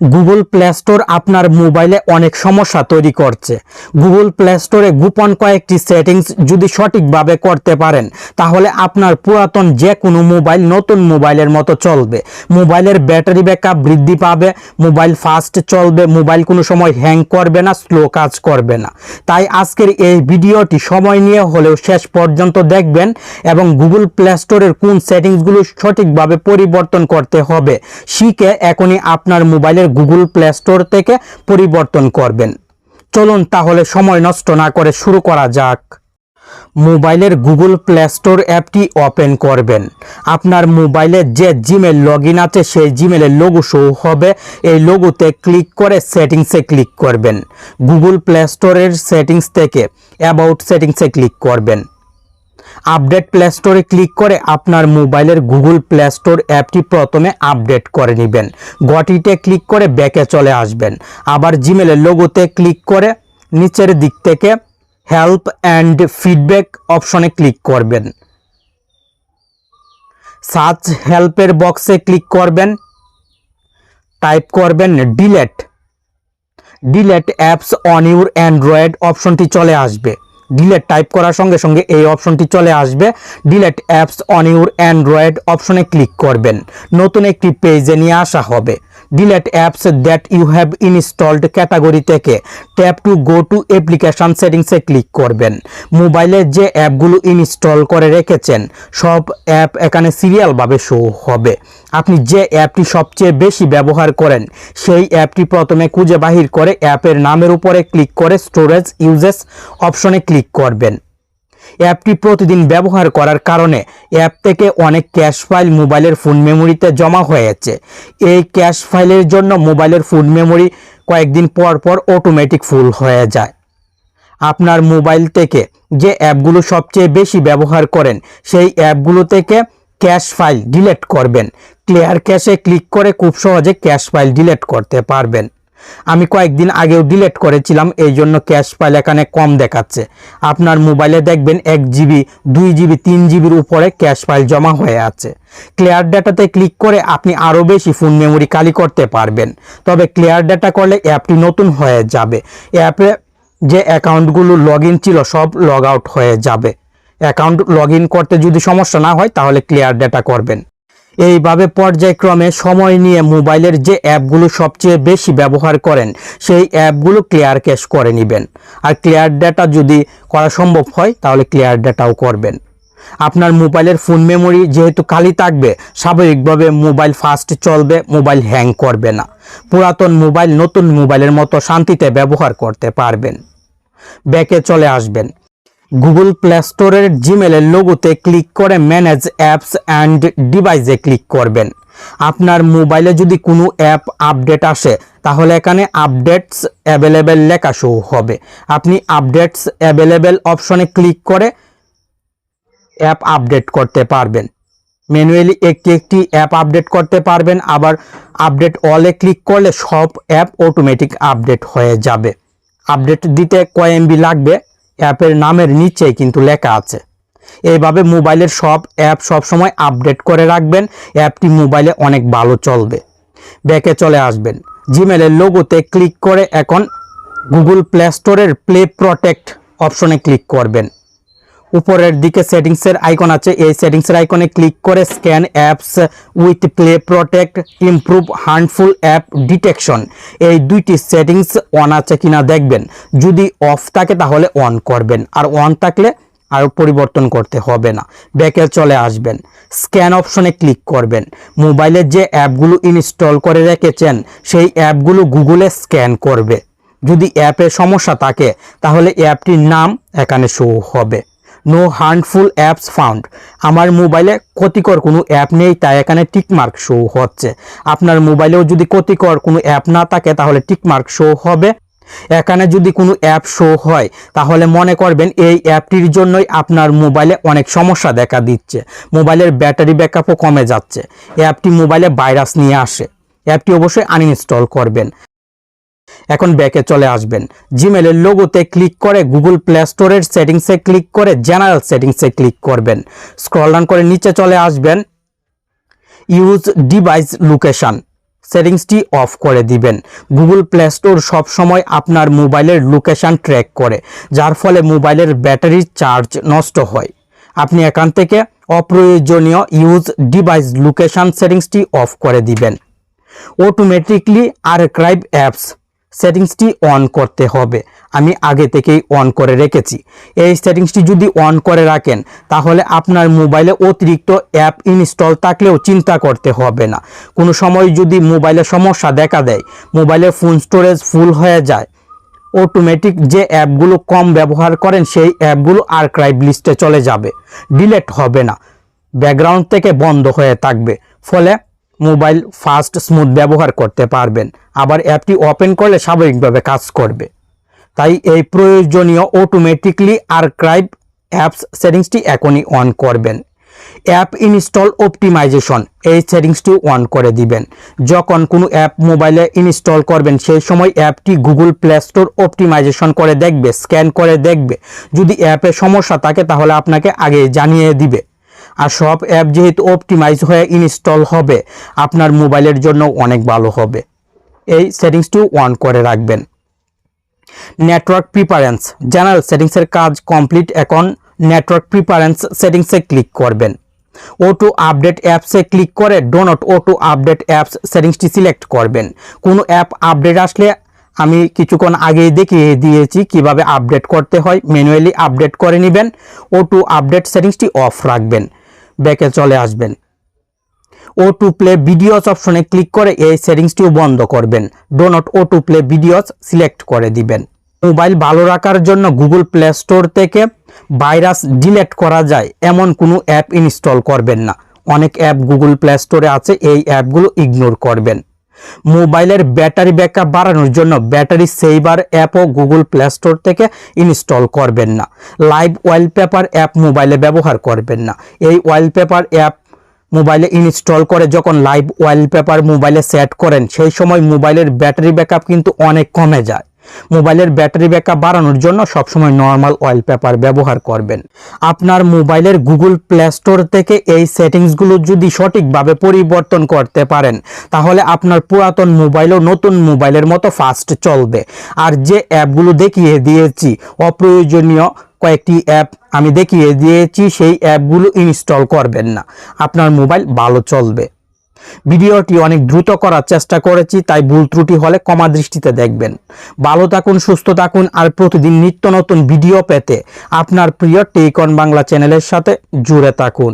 Google Play store আপনার মোবাইলে অনেক সমস্যা তৈরি করছে। গুগল প্লে স্টোরে গোপন কয়েকটি সেটিংস যদি সঠিকভাবে করতে পারেন, তাহলে আপনার পুরাতন যে কোনো মোবাইল নতুন মোবাইলের মতো চলবে। মোবাইলের ব্যাটারি ব্যাকআপ বৃদ্ধি পাবে মোবাইল ফাস্ট চলবে মোবাইল কোনো সময় হ্যাং করবে না স্লো কাজ করবে না। তাই আজকের এই ভিডিওটি সময় নিয়ে হলেও শেষ পর্যন্ত দেখবেন এবং গুগল প্লে স্টোরের কোন সেটিংসগুলো সঠিকভাবে পরিবর্তন করতে হবে, শিখে এখনই আপনার মোবাইলের গুগল প্লে স্টোর থেকে পরিবর্তন করবেন। চলুন তাহলে সময় নষ্ট না করে শুরু করা যাক। মোবাইলের গুগল প্লে স্টোর অ্যাপটি ওপেন করবেন। আপনার মোবাইলে যে জিমেল লগ ইন আছে, সেই জিমেলের লোগো শো হবে। এই লোগোতে ক্লিক করে সেটিংসে ক্লিক করবেন। গুগল প্লে স্টোরের সেটিংস থেকে অ্যাবাউট সেটিংসে ক্লিক করবেন। আপডেট প্লে স্টোরে ক্লিক করে আপনার মোবাইলের গুগল প্লে স্টোর অ্যাপটি প্রথমে আপডেট করে নেবেন। গটিতে ক্লিক করে ব্যাকে চলে আসবেন। আবার জিমেলের লোগোতে ক্লিক করে নিচের দিক থেকে হেল্প অ্যান্ড ফিডব্যাক অপশনে ক্লিক করবেন। সার্চ হেল্পের বক্সে ক্লিক করবেন। টাইপ করবেন delete delete apps on your android অপশনটি চলে আসবে। ডিলেট টাইপ করার সঙ্গে সঙ্গে এই অপশনটি চলে আসবে। Delete apps on your android অপশনে ক্লিক করবেন। নতুন একটি পেজে নিয়ে আসা হবে। Delete apps that you have installed category থেকে tap to go to application সেটিংসে ক্লিক করবেন। মোবাইলে যে অ্যাপগুলো ইনস্টল করে রেখেছেন, সব অ্যাপ এখানে সিরিয়ালভাবে শো হবে। আপনি যে অ্যাপটি সবচেয়ে বেশি ব্যবহার করেন, সেই অ্যাপটি প্রথমে খুঁজে বাহির করে অ্যাপের নামের উপরে ক্লিক করে স্টোরেজ ইউজেস অপশনে ক্লিক করবেন। অ্যাপটি প্রতিদিন ব্যবহার করার কারণে অ্যাপ থেকে অনেক ক্যাশ ফাইল মোবাইলের ফোন মেমোরিতে জমা হয়েছে এই ক্যাশ ফাইলের জন্য মোবাইলের ফোন মেমোরি কয়েকদিন পর পর অটোমেটিক ফুল হয়ে যায়। আপনার মোবাইল থেকে যে অ্যাপগুলো সবচেয়ে বেশি ব্যবহার করেন, সেই অ্যাপগুলো থেকে ক্যাশ ফাইল ডিলেট করবেন। ক্লিয়ার ক্যাশে ক্লিক করে খুব সহজে ক্যাশ ফাইল ডিলেট করতে পারবেন। আমি কয়েকদিন আগেও ডিলিট করেছিলাম, এই জন্য ক্যাশ ফাইল এখানে কম দেখাচ্ছে। আপনার মোবাইলে দেখবেন এক জিবি দুই জিবি তিন জিবির উপরে ক্যাশ ফাইল জমা হয়ে আছে। ক্লিয়ার ডাটাতে ক্লিক করে আপনি আরও বেশি ফোন মেমোরি খালি করতে পারবেন। তবে ক্লিয়ার ডাটা করলে অ্যাপটি নতুন হয়ে যাবে। অ্যাপে যে অ্যাকাউন্টগুলো লগ ছিল সব লগ আউট হয়ে যাবে। অ্যাকাউন্ট লগ করতে যদি সমস্যা না হয়, তাহলে ক্লিয়ার ডাটা করবেন। এইভাবে পর্যায়ক্রমে সময় নিয়ে মোবাইলের যে অ্যাপগুলো সবচেয়ে বেশি ব্যবহার করেন, সেই অ্যাপগুলো ক্লিয়ার ক্যাশ করে নেবেন। আর ক্লিয়ার ডাটা যদি করা সম্ভব হয়, তাহলে ক্লিয়ার ডাটাও করবেন। আপনার মোবাইলের ফোন মেমোরি যেহেতু খালি থাকবে, স্বাভাবিকভাবে মোবাইল ফাস্ট চলবে, মোবাইল হ্যাং করবে না। পুরাতন মোবাইল নতুন মোবাইলের মতো শান্তিতে ব্যবহার করতে পারবেন। ব্যাকে চলে আসবেন। গুগল প্লে স্টোরের জিমেলের লোগোতে ক্লিক করে ম্যানেজ অ্যাপস অ্যান্ড ডিভাইসে ক্লিক করবেন। আপনার মোবাইলে যদি কোনো অ্যাপ আপডেট আসে, তাহলে এখানে আপডেটস অ্যাভেলেবেল লেখা শো হবে। আপনি আপডেটস অ্যাভেলেবেল অপশনে ক্লিক করে অ্যাপ আপডেট করতে পারবেন। ম্যানুয়ালি একটি একটি অ্যাপ আপডেট করতে পারবেন, আবার আপডেট অলে ক্লিক করলে সব অ্যাপ অটোমেটিক আপডেট হয়ে যাবে। আপডেট দিতে কয় এমবি লাগবে? অ্যাপের নামের নিচে কিন্তু লেখা আছে। এইভাবে মোবাইলের সব অ্যাপ সবসময় আপডেট করে রাখবেন, অ্যাপটি মোবাইলে অনেক ভালো চলবে। ব্যাকে চলে আসবেন। জিমেলের লোগোতে ক্লিক করে এখন গুগল প্লে স্টোরের প্লে প্রোটেক্ট অপশনে ক্লিক করবেন। উপরের দিকে সেটিংসের আইকন আছে। এই সেটিংসের আইকনে ক্লিক করে scan apps with play protect improve harmful app detection. এই দুইটি সেটিংস অন আছে কিনা দেখবেন। যদি অফ থাকে তাহলে অন করবেন। আর অন থাকলে আর পরিবর্তন করতে হবে না। ব্যাকে চলে আসবেন। স্ক্যান অপশনে ক্লিক করবেন। মোবাইলে যে অ্যাপগুলো ইনস্টল করে রেখেছেন, সেই অ্যাপগুলো গুগলে স্ক্যান করবে। যদি অ্যাপে সমস্যা থাকে, তাহলে অ্যাপটির নাম এখানে শো হবে। নো হার্মফুল অ্যাপস ফাউন্ড আমার মোবাইলে ক্ষতিকর কোনো অ্যাপ নেই, তাই এখানে টিকমার্ক শো হচ্ছে। আপনার মোবাইলেও যদি ক্ষতিকর কোনো অ্যাপ না থাকে, তাহলে টিকমার্ক শো হবে। এখানে যদি কোনো অ্যাপ শো হয়, তাহলে মনে করবেন এই অ্যাপটির জন্যই আপনার মোবাইলে অনেক সমস্যা দেখা দিচ্ছে। মোবাইলের ব্যাটারি ব্যাকআপও কমে যাচ্ছে। অ্যাপটি মোবাইলে ভাইরাস নিয়ে আসে। অ্যাপটি অবশ্যই আনইনস্টল করবেন। এখন ব্যাকে চলে আসবেন। জিমেলের লোগোতে ক্লিক করে গুগল প্লে স্টোরের সেটিংসে ক্লিক করে জেনারেল সেটিংসে ক্লিক করবেন। স্ক্রল ডাউন করে নিচে চলে আসবেন। ইউজ ডিভাইস লোকেশান সেটিংসটি অফ করে দিবেন। গুগল প্লে স্টোর সবসময় আপনার মোবাইলের লোকেশান ট্র্যাক করে, যার ফলে মোবাইলের ব্যাটারির চার্জ নষ্ট হয়। আপনি এখান থেকে অপ্রয়োজনীয় ইউজ ডিভাইস লোকেশান সেটিংসটি অফ করে দিবেন। অটোমেটিকলি আর্কাইভ অ্যাপস সেটিংসটি অন করতে হবে। আমি আগে থেকেই অন করে রেখেছি। এই সেটিংসটি যদি অন করে রাখেন, তাহলে আপনার মোবাইলে অতিরিক্ত অ্যাপ ইনস্টল থাকলেও চিন্তা করতে হবে না। কোনো সময় যদি মোবাইলে সমস্যা দেখা দেয়, মোবাইলে ফোন স্টোরেজ ফুল হয়ে যায় অটোমেটিক যে অ্যাপগুলো কম ব্যবহার করেন, সেই অ্যাপগুলো আর্কাইভ লিস্টে চলে যাবে। ডিলেট হবে না। ব্যাকগ্রাউন্ড থেকে বন্ধ হয়ে থাকবে। ফলে মোবাইল ফাস্ট স্মুথ ব্যবহার করতে পারবেন। আবার অ্যাপটি ওপেন করলে স্বাভাবিকভাবে কাজ করবে। তাই এই প্রয়োজনীয় অটোমেটিকলি আর্কাইভ অ্যাপস সেটিংসটি এখনই অন করবেন। অ্যাপ ইনস্টল অপটিমাইজেশন এই সেটিংসটি অন করে দিবেন। যখন কোনো অ্যাপ মোবাইলে ইনস্টল করবেন, সেই সময় অ্যাপটি গুগল প্লে স্টোর অপটিমাইজেশন করে দেখবে স্ক্যান করে দেখবে। যদি অ্যাপে সমস্যা থাকে, তাহলে আপনাকে আগে জানিয়ে দিবে। আর সব অ্যাপ যেহেতু অপটিমাইজ হয়ে ইনস্টল হবে, আপনার মোবাইলের জন্য অনেক ভালো হবে। এই সেটিংসটিও অন করে রাখবেন। নেটওয়ার্ক প্রিপারেন্স জেনারেল সেটিংসের কাজ কমপ্লিট এখন নেটওয়ার্ক প্রিপারেন্স সেটিংসে ক্লিক করবেন। ওটু আপডেট অ্যাপসে ক্লিক করে do not auto update apps সেটিংসটি select করবেন। কোনো অ্যাপ আপডেট আসলে আমি কিছুক্ষণ আগেই দেখিয়ে দিয়েছি কীভাবে আপডেট করতে হয়। ম্যানুয়ালি আপডেট করে নেবেন। ওটু আপডেট সেটিংসটি অফ রাখবেন। ব্যাকে চলে আসবেন। ও টু প্লে ভিডিওস অপশনে ক্লিক করে এই সেটিংসটিও বন্ধ করবেন। Do not auto play videos select করে দিবেন। মোবাইল ভালো রাখার জন্য গুগল প্লে স্টোর থেকে ভাইরাস ডিলেট করা যায়, এমন কোনো অ্যাপ ইনস্টল করবেন না। অনেক অ্যাপ গুগল প্লে স্টোরে আছে, এই অ্যাপগুলো ইগনোর করবেন। মোবাইলের ব্যাটারি ব্যাকআপ বাড়ানোর জন্য ব্যাটারি সেইভার অ্যাপও গুগল প্লে স্টোর থেকে ইনস্টল করবেন না। লাইভ ওয়ালপেপার অ্যাপ মোবাইলে ব্যবহার করবেন না। এই ওয়ালপেপার অ্যাপ মোবাইলে ইনস্টল করে যখন লাইভ ওয়ালপেপার মোবাইলে সেট করেন, সেই সময় মোবাইলের ব্যাটারি ব্যাকআপ কিন্তু অনেক কমে যায়। মোবাইলের ব্যাটারি ব্যাকআপ বাড়ানোর জন্য সবসময় নর্মাল অয়েল পেপার ব্যবহার করবেন। আপনার মোবাইলের গুগল প্লে স্টোর থেকে এই সেটিংসগুলো যদি সঠিকভাবে পরিবর্তন করতে পারেন, তাহলে আপনার পুরাতন মোবাইলও নতুন মোবাইলের মতো ফাস্ট চলবে। আর যে অ্যাপগুলো দেখিয়ে দিয়েছি, অপ্রয়োজনীয় কয়েকটি অ্যাপ আমি দেখিয়ে দিয়েছি, সেই অ্যাপগুলো ইনস্টল করবেন না। আপনার মোবাইল ভালো চলবে। ভিডিওটি অনেক দ্রুত করার চেষ্টা করেছি, তাই ভুল ত্রুটি হলে কমা দৃষ্টিতে দেখবেন। ভালো থাকুন, সুস্থ থাকুন, আর প্রতিদিন নিত্য নতুন ভিডিও পেতে আপনার প্রিয় টেকন বাংলা চ্যানেলের সাথে জুড়ে থাকুন।